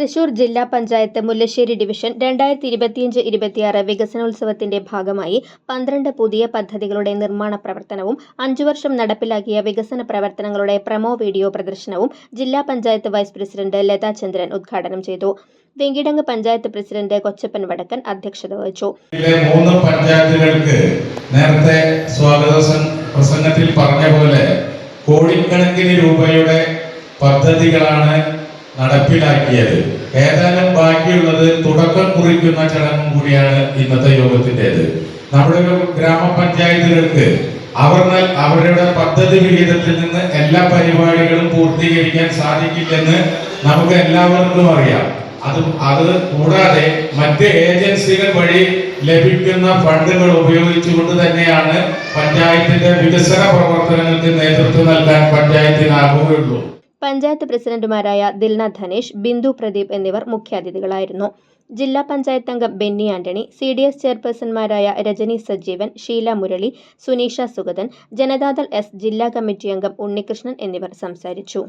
തൃശൂർ ജില്ലാ പഞ്ചായത്ത് മുല്ലശ്ശേരി ഡിവിഷൻ രണ്ടായിരത്തി ഇരുപത്തിയഞ്ച് ഇരുപത്തിയാറ് വികസനോത്സവത്തിന്റെ ഭാഗമായി പന്ത്രണ്ട് പുതിയ പദ്ധതികളുടെ നിർമ്മാണ പ്രവർത്തനവും അഞ്ചു വർഷം നടപ്പിലാക്കിയ വികസന പ്രവർത്തനങ്ങളുടെ പ്രമോ വീഡിയോ പ്രദർശനവും ജില്ലാ പഞ്ചായത്ത് വൈസ് പ്രസിഡന്റ് ലതാ ചന്ദ്രൻ ഉദ്ഘാടനം ചെയ്തു. വെങ്കിടങ്ങ് പഞ്ചായത്ത് പ്രസിഡന്റ് കൊച്ചപ്പൻ വടക്കൻ അധ്യക്ഷത വഹിച്ചു. മൂന്ന് പഞ്ചായത്തുകൾക്ക് നേരത്തെ സ്വാഗത പ്രസംഗത്തിൽ പറഞ്ഞ പോലെ കോടിക്കണക്കിന് രൂപയുടെ പദ്ധതികളാണ് നടപ്പിലാക്കിയത്. ഏതായാലും ബാക്കിയുള്ളത് തുടക്കം കുറിക്കുന്ന ചടങ്ങും കൂടിയാണ് ഇന്നത്തെ യോഗത്തിന്റെത്. നമ്മുടെ ഒരു ഗ്രാമപഞ്ചായത്തുകൾക്ക് അവർ അവരുടെ പദ്ധതി വിഹിതത്തിൽ നിന്ന് എല്ലാ പരിപാടികളും പൂർത്തീകരിക്കാൻ സാധിക്കില്ലെന്ന് നമുക്ക് എല്ലാവർക്കും അറിയാം. അത് അത് കൂടാതെ മറ്റ് ഏജൻസികൾ വഴി ലഭിക്കുന്ന ഫണ്ടുകൾ ഉപയോഗിച്ചുകൊണ്ട് തന്നെയാണ് പഞ്ചായത്തിന്റെ വികസന പ്രവർത്തനങ്ങൾക്ക് നേതൃത്വം നൽകാൻ പഞ്ചായത്തിനാകുകയുള്ളൂ. പഞ്ചായത്ത് പ്രസിഡന്റുമാരായ ദിൽന ധനേഷ് ബിന്ദു പ്രദീപ് എന്നിവർ മുഖ്യാതിഥികളായിരുന്നു. ജില്ലാ പഞ്ചായത്ത് അംഗം Benny Antony C D S ചെയർപേഴ്സൺമാരായ Rajani Sajeevan Sheela Murali Suneesha Sugathan Janata Dal S ജില്ലാ കമ്മിറ്റി അംഗം ഉണ്ണികൃഷ്ണൻ എന്നിവർ സംസാരിച്ചു.